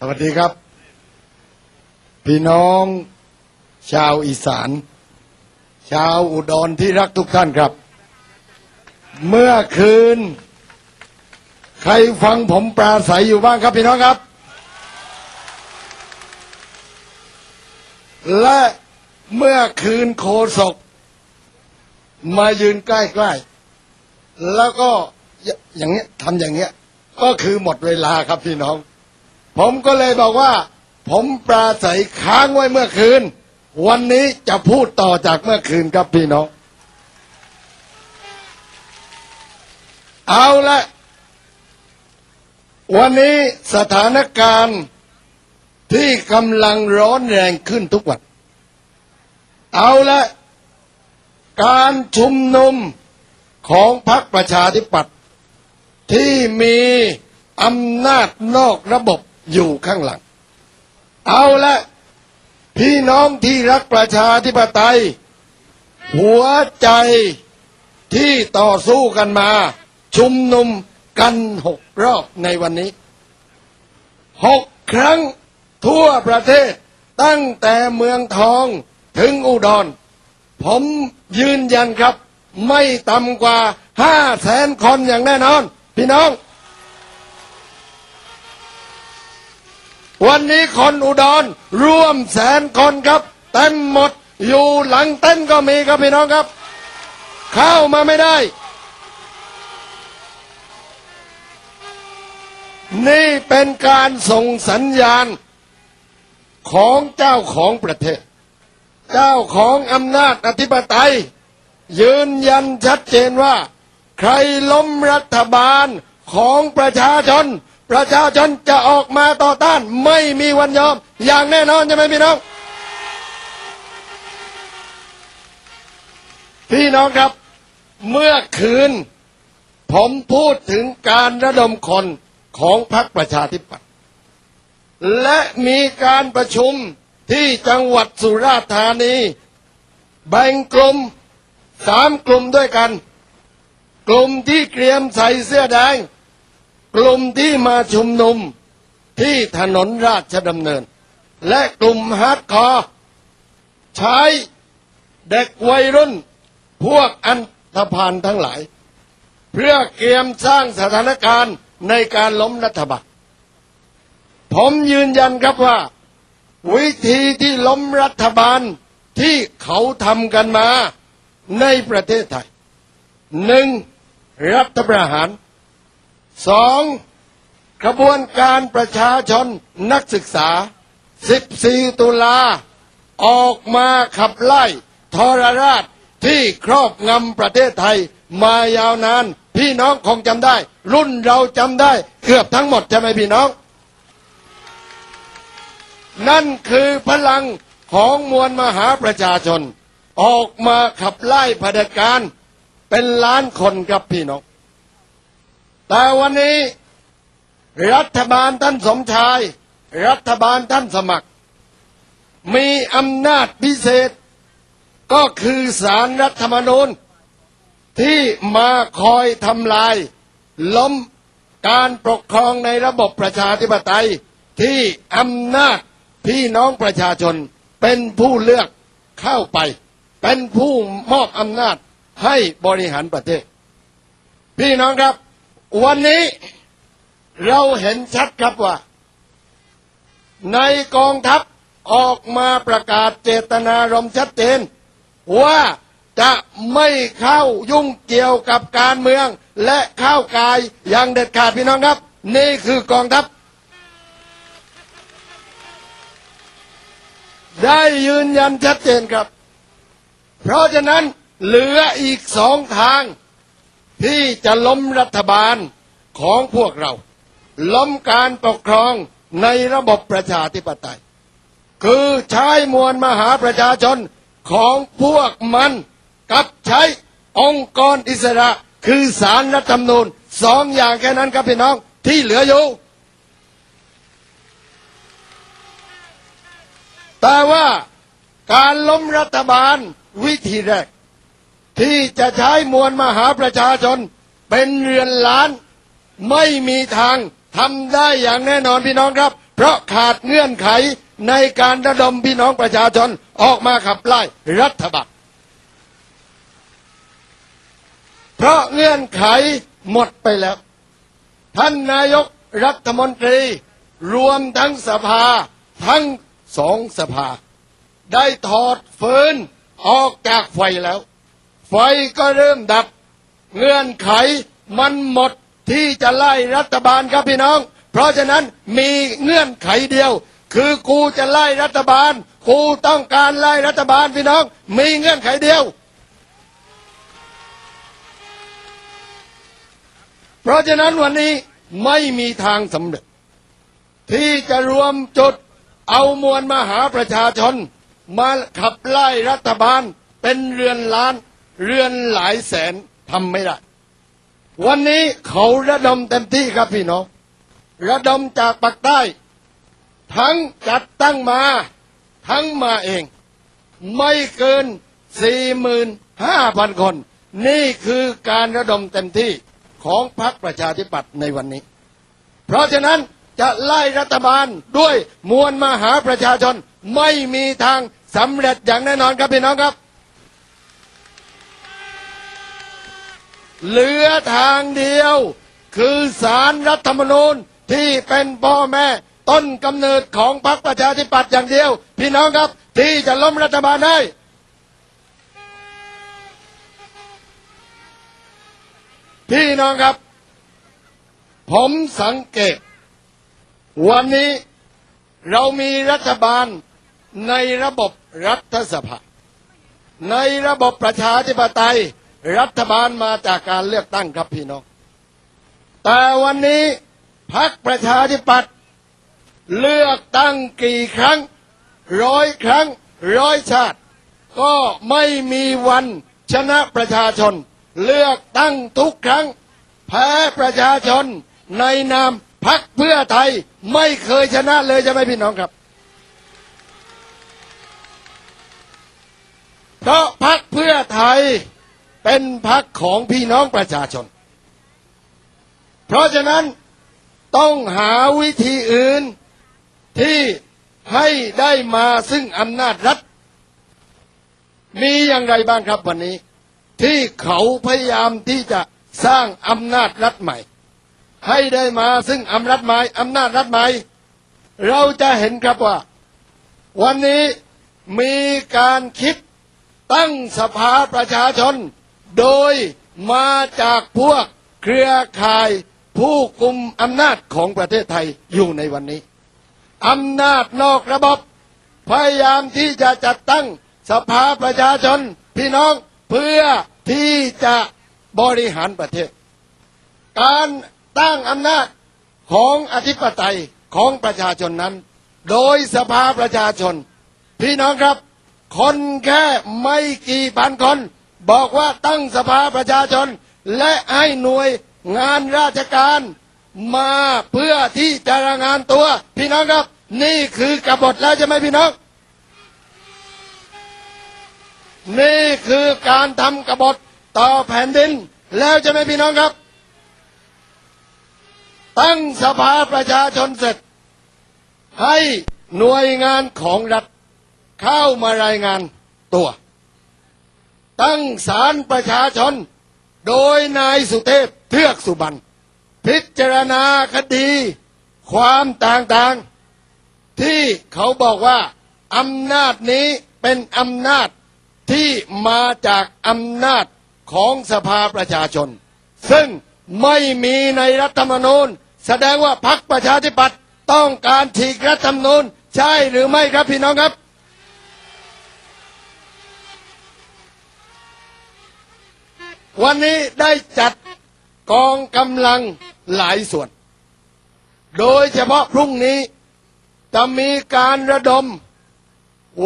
สวัสดีครับ พี่น้อง ชาวอีสาน ชาวอุดรที่รักทุกท่านครับ เมื่อคืน ใครฟังผมปราศัยอยู่บ้างครับพี่น้องครับ และเมื่อคืนโคศก มายืนใกล้ๆ แล้วก็อย่างเงี้ยทำอย่างเงี้ย ก็คือหมดเวลาครับพี่น้อง ผมก็เลยบอกว่า ผมปราศัยค้างไว้เมื่อคืน วันนี้จะพูดต่อจากเมื่อคืนครับพี่น้อง เอาละวันนี้สถานการณ์ที่กำลังร้อนแรงขึ้นทุกวัน เอาละการชุมนุมของพรรคประชาธิปัตย์ที่มีอำนาจนอกระบบ อยู่ข้างหลัง เอาละพี่น้องที่รักประชาธิปไตย หัวใจที่ต่อสู้กันมา ชุมนุมกันหกรอบในวันนี้หกครั้งทั่วประเทศตั้งแต่เมืองทองถึงอุดร ผมยืนยันครับ ไม่ต่ำกว่าห้าแสนคนอย่างแน่นอน พี่น้อง วันนี้คนอุดรร่วมแสนคนครับเต็มหมดอยู่หลังเต้นก็มีครับพี่น้องครับ เข้ามาไม่ได้ นี่เป็นการส่งสัญญาณของเจ้าของประเทศ เจ้าของอำนาจอธิปไตย ยืนยันชัดเจนว่า ใครล้มรัฐบาลของประชาชน ประชาชนจะออกมาต่อต้านไม่มีวันยอม อย่างแน่นอนใช่ไหมพี่น้อง พี่น้องครับ เมื่อคืน ผมพูดถึงการระดมคนของพรรคประชาธิปัตย์และมีการประชุมที่จังหวัดสุราษฎร์ธานี แบ่งกลุ่มสามกลุ่มด้วยกัน กลุ่มที่เตรียมใส่เสื้อแดง กลุ่มที่มาชุมนุมที่ถนนราชดำเนิน และกลุ่มฮาร์ดคอร์ใช้เด็กวัยรุ่น พวกอันธพาลทั้งหลาย เพื่อเตรียมสร้างสถานการณ์ในการล้มรัฐบาลผมยืนยันครับว่า วิธีที่ล้มรัฐบาลที่เขาทำกันมาในประเทศไทยหนึ่งรัฐประหาร สองขบวนการประชาชนนักศึกษา 14 ตุลา ออกมาขับไล่ทรราชที่ครอบงำประเทศไทยมายาวนาน พี่น้องคงจำได้ รุ่นเราจำได้เกือบทั้งหมดใช่ไหมพี่น้อง นั่นคือพลังของมวลมหาประชาชน ออกมาขับไล่เผด็จการ เป็นล้านคนครับพี่น้อง แต่วันนี้ รัฐบาลท่านสมชาย รัฐบาลท่านสมัคร มีอำนาจพิเศษ ก็คือสารรัฐธรรมนูญ ที่มาคอยทำลาย ล้มการปกครองในระบบประชาธิปไตยที่อำนาจพี่น้องประชาชนเป็นผู้เลือกเข้าไป เป็นผู้มอบอำนาจให้บริหารประเทศ พี่น้องครับ วันนี้เราเห็นชัดครับว่า ในกองทัพออกมาประกาศเจตนารมณ์ชัดเจน ว่าจะไม่เข้ายุ่งเกี่ยวกับการเมือง และเข้ากายอย่างเด็ดขาดพี่น้องครับ นี่คือกองทัพ ได้ยืนยันชัดเจนครับ เพราะฉะนั้นเหลืออีกสองทาง ที่จะล้มรัฐบาลของพวกเรา ล้มการปกครองในระบบประชาธิปไตย คือใช้มวลมหาประชาชนของพวกมันกับใช้องค์กรอิสระคือสารรัฐธรรมนูญสองอย่างแค่นั้นครับพี่น้องที่เหลืออยู่ แต่ว่าการล้มรัฐบาลวิธีแรก ที่จะใช้มวลมหาประชาชน เป็นเรือนล้าน ไม่มีทางทำได้อย่างแน่นอนพี่น้องครับ เพราะขาดเงื่อนไขในการระดมพี่น้องประชาชนออกมาขับไล่รัฐบาลเพราะเงื่อนไขหมดไปแล้ว ท่านนายกรัฐมนตรี รวมทั้งสภาทั้งสองสภา ได้ถอดฟืนออกจากไฟแล้ว ไฟก็เริ่มดับ เงื่อนไขมันหมดที่จะไล่รัฐบาลครับพี่น้อง เพราะฉะนั้นมีเงื่อนไขเดียว คือกูจะไล่รัฐบาล กูต้องการไล่รัฐบาลพี่น้อง มีเงื่อนไขเดียว เพราะฉะนั้นวันนี้ไม่มีทางสำเร็จ ที่จะรวมจุดเอามวลมหาประชาชน มาขับไล่รัฐบาลเป็นเรือนล้าน เรือนหลายแสนทำไม่ได้ วันนี้เขาระดมเต็มที่ครับพี่น้อง ระดมจากปากใต้ ทั้งจัดตั้งมา ทั้งมาเอง ไม่เกิน45,000คน นี่คือการระดมเต็มที่ของพรรคประชาธิปัตย์ในวันนี้ เพราะฉะนั้นจะไล่รัฐบาลด้วยมวลมหาประชาชนไม่มีทางสำเร็จอย่างแน่นอนครับพี่น้องครับ เหลือทางเดียว คือสารรัฐธรรมนูญที่เป็นพ่อแม่ต้นกำเนิดของพรรคประชาธิปัตย์อย่างเดียว พี่น้องครับที่จะล้มรัฐบาลได้พี่น้องครับ ผมสังเกต วันนี้เรามีรัฐบาลในระบบรัฐสภา ในระบบประชาธิปไตย รัฐบาลมาจากการเลือกตั้งครับพี่น้อง แต่วันนี้พรรคประชาธิปัตย์เลือกตั้งกี่ครั้ง ร้อยครั้ง ร้อยชาติ ก็ไม่มีวันชนะประชาชน เลือกตั้งทุกครั้ง แพ้ประชาชนในนามพักเพื่อไทยไม่เคยชนะเลยใช่ไหมพี่น้องครับเพราะพักเพื่อไทย เป็นพักของพี่น้องประชาชน เพราะฉะนั้นต้องหาวิธีอื่นที่ให้ได้มาซึ่งอำนาจรัฐ มีอย่างไรบ้างครับวันนี้ ที่เขาพยายามที่จะสร้างอำนาจรัฐใหม่ ให้ได้มาซึ่งอำนาจใหม่อำนาจรัฐใหม่ เราจะเห็นครับว่า วันนี้มีการคิดตั้งสภาประชาชน โดยมาจากพวกเครือข่ายผู้กุมอำนาจของประเทศไทยอยู่ในวันนี้อำนาจนอกระบบพยายามที่จะจัดตั้งสภาประชาชนพี่น้องเพื่อที่จะบริหารประเทศ การตั้งอำนาจของอธิปไตยของประชาชนนั้น โดยสภาประชาชน พี่น้องครับ คนแค่ไม่กี่พันคน บอกว่าตั้งสภาประชาชน และให้หน่วยงานราชการมาเพื่อที่จะรายงานตัว พี่น้องครับ นี่คือกบฏแล้วใช่ไหมพี่น้อง นี่คือการทำกบฏต่อแผ่นดิน แล้วใช่ไหมพี่น้องครับ ตั้งสภาประชาชนเสร็จ ให้หน่วยงานของรัฐเข้ามารายงานตัว ตั้งศาลประชาชน โดยนายสุเทพเทือกสุบรรณพิจารณาคดี ความต่างๆ ที่เขาบอกว่าอำนาจนี้เป็นอำนาจที่มาจากอำนาจของสภาประชาชน ซึ่งไม่มีในรัฐธรรมนูญ แสดงว่าพรรคประชาธิปัตย์ต้องการฉีกรัฐธรรมนูญ ใช่หรือไม่ครับพี่น้องครับ วันนี้ได้จัดกองกำลังหลายส่วน โดยเฉพาะพรุ่งนี้จะมีการระดม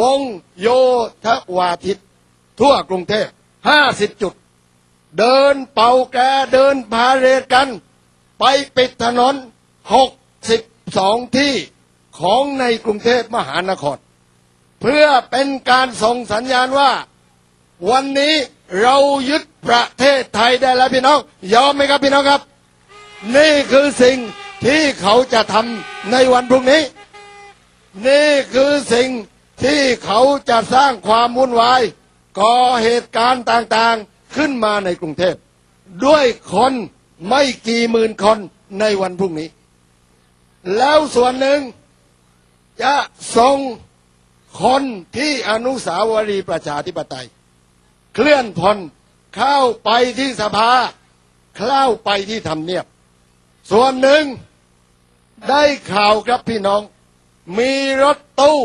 วงโยธวาทิต ทั่วกรุงเทพ50จุด เดินเป่าแกเดินพาเรดกัน ไปปิดถนน62ที่ของในกรุงเทพมหานคร เพื่อเป็นการส่งสัญญาณว่า วันนี้ เรายึดประเทศไทยได้แล้วพี่น้อง ยอมไหมครับพี่น้องครับ นี่คือสิ่งที่เขาจะทำในวันพรุ่งนี้ นี่คือสิ่งที่เขาจะสร้างความวุ่นวายก่อเหตุการณ์ต่างๆขึ้นมาในกรุงเทพ ด้วยคนไม่กี่หมื่นคนในวันพรุ่งนี้ แล้วส่วนหนึ่งจะส่งคนที่อนุสาวรีย์ประชาธิปไตย เคลื่อนพลเข้าไปที่สภาเข้าไปที่ทำเนียบ ส่วนหนึ่งได้ข่าวครับพี่น้อง มีรถตู้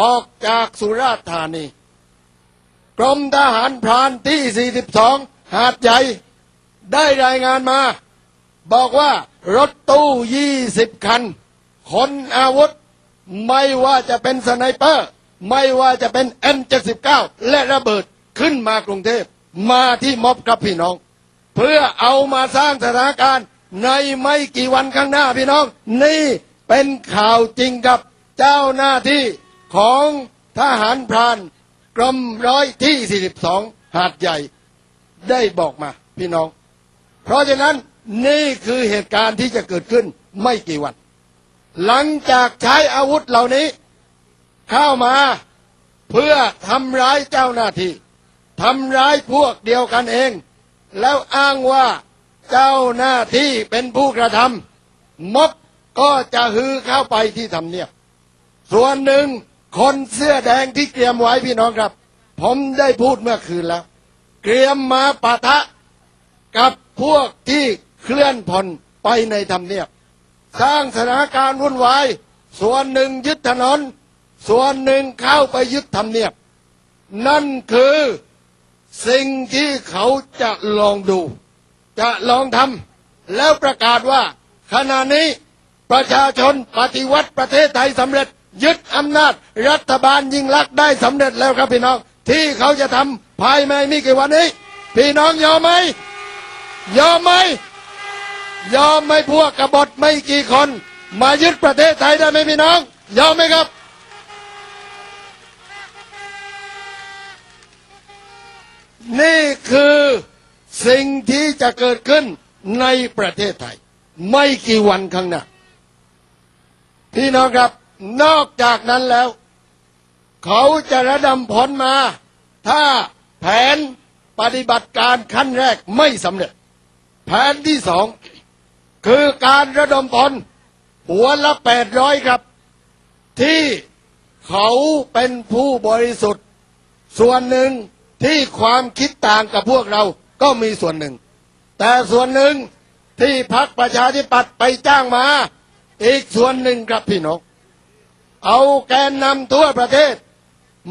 ออกจากสุราษฎร์ธานี กรมทหารพรานที่ 42 หาดใหญ่ ได้รายงานมา บอกว่ารถตู้ 20 คันคนอาวุธ ไม่ว่าจะเป็นสไนเปอร์ ไม่ว่าจะเป็น M79 และระเบิด ขึ้นมากรุงเทพมาที่ม็อบครับพี่น้อง เพื่อเอามาสร้างสถานการณ์ในไม่กี่วันข้างหน้าพี่น้อง นี่เป็นข่าวจริงกับเจ้าหน้าที่ของทหารพรานกรมร้อยที่ 42 หาดใหญ่ได้บอกมาพี่น้อง เพราะฉะนั้นนี่คือเหตุการณ์ที่จะเกิดขึ้นไม่กี่วัน หลังจากใช้อาวุธเหล่านี้ เข้ามาเพื่อทำร้ายเจ้าหน้าที่ ทำร้ายพวกเดียวกันเอง แล้วอ้างว่าเจ้าหน้าที่เป็นผู้กระทำม็อบก็จะฮือเข้าไปที่ทำเนียบส่วนหนึ่งคนเสื้อแดงที่เตรียมไว้พี่น้องครับ ผมได้พูดเมื่อคืนแล้ว เตรียมมาปะทะกับพวกที่เคลื่อนพลไปในทำเนียบ สร้างสถานการณ์วุ่นวาย ส่วนหนึ่งยึดถนน ส่วนหนึ่งเข้าไปยึดทำเนียบ นั่นคือ สิ่งที่เขาจะลองดู จะลองทำแล้วประกาศว่า ขณะนี้ประชาชนปฏิวัติประเทศไทยสำเร็จ ยึดอำนาจรัฐบาลยิ่งลักษณ์ได้สำเร็จแล้วครับพี่น้อง ที่เขาจะทำภายในไม่กี่วันนี้ พี่น้องยอมไหมยอมไหมยอมไหมพวกกบฏไม่กี่คน มายึดประเทศไทยได้ไหมพี่น้อง ยอมไหมครับ นี่คือสิ่งที่จะเกิดขึ้นในประเทศไทย ไม่กี่วันข้างหน้าพี่น้องครับนอกจากนั้นแล้ว เขาจะระดมผลมา ถ้าแผนปฏิบัติการขั้นแรกไม่สำเร็จ แผนที่สองคือการระดมพลหัวละแปดร้อยครับ ที่เขาเป็นผู้บริสุทธิ์ ส่วนหนึ่ง ที่ความคิดต่างกับพวกเราก็มีส่วนหนึ่ง แต่ส่วนหนึ่งที่พักประชาธิปัตย์ไปจ้างมา อีกส่วนหนึ่งครับพี่น้องเอาแกนนำทั่วประเทศ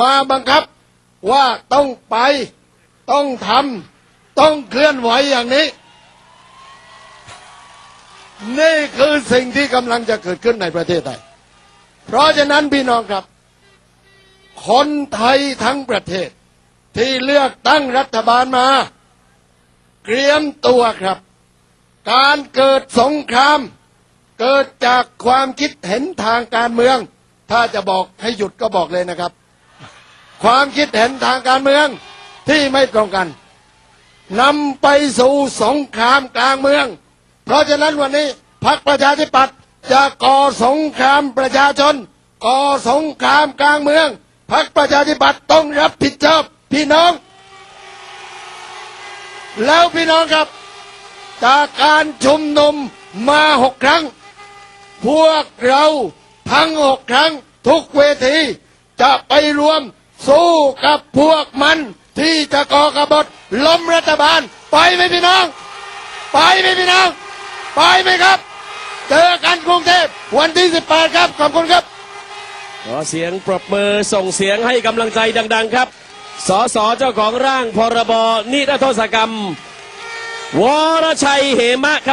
มาบังคับว่าต้องไปต้องทำต้องเคลื่อนไหวอย่างนี้ นี่คือสิ่งที่กำลังจะเกิดขึ้นในประเทศไทย เพราะฉะนั้นพี่น้องครับ คนไทยทั้งประเทศ ที่เลือกตั้งรัฐบาลมา เตรียมตัวครับ การเกิดสงคราม เกิดจากความคิดเห็นทางการเมือง ถ้าจะบอกให้หยุดก็บอกเลยนะครับ ความคิดเห็นทางการเมืองที่ไม่ตรงกันนำไปสู่สงครามกลางเมือง เพราะฉะนั้นวันนี้พรรคประชาธิปัตย์จะก่อสงครามประชาชน ก่อสงครามกลางเมืองพรรคประชาธิปัตย์ต้องรับผิดชอบ พี่น้อง แล้วพี่น้องครับ จากการชุมนุมมาหกครั้ง พวกเราทั้งหกครั้งทุกเวที จะไปรวมสู้กับพวกมัน ที่จะก่อกบฏล้มรัฐบาล ไปไหมพี่น้อง ไปไหมพี่น้อง ไปไหมครับ เจอกันกรุงเทพวันที่ 18 ครับ ขอบคุณครับขอเสียงปรบมือส่งเสียงให้กำลังใจดัง ๆ ครับ สสเจ้าของร่างพรบนิรโทษกรรม วรชัยเหมะครับ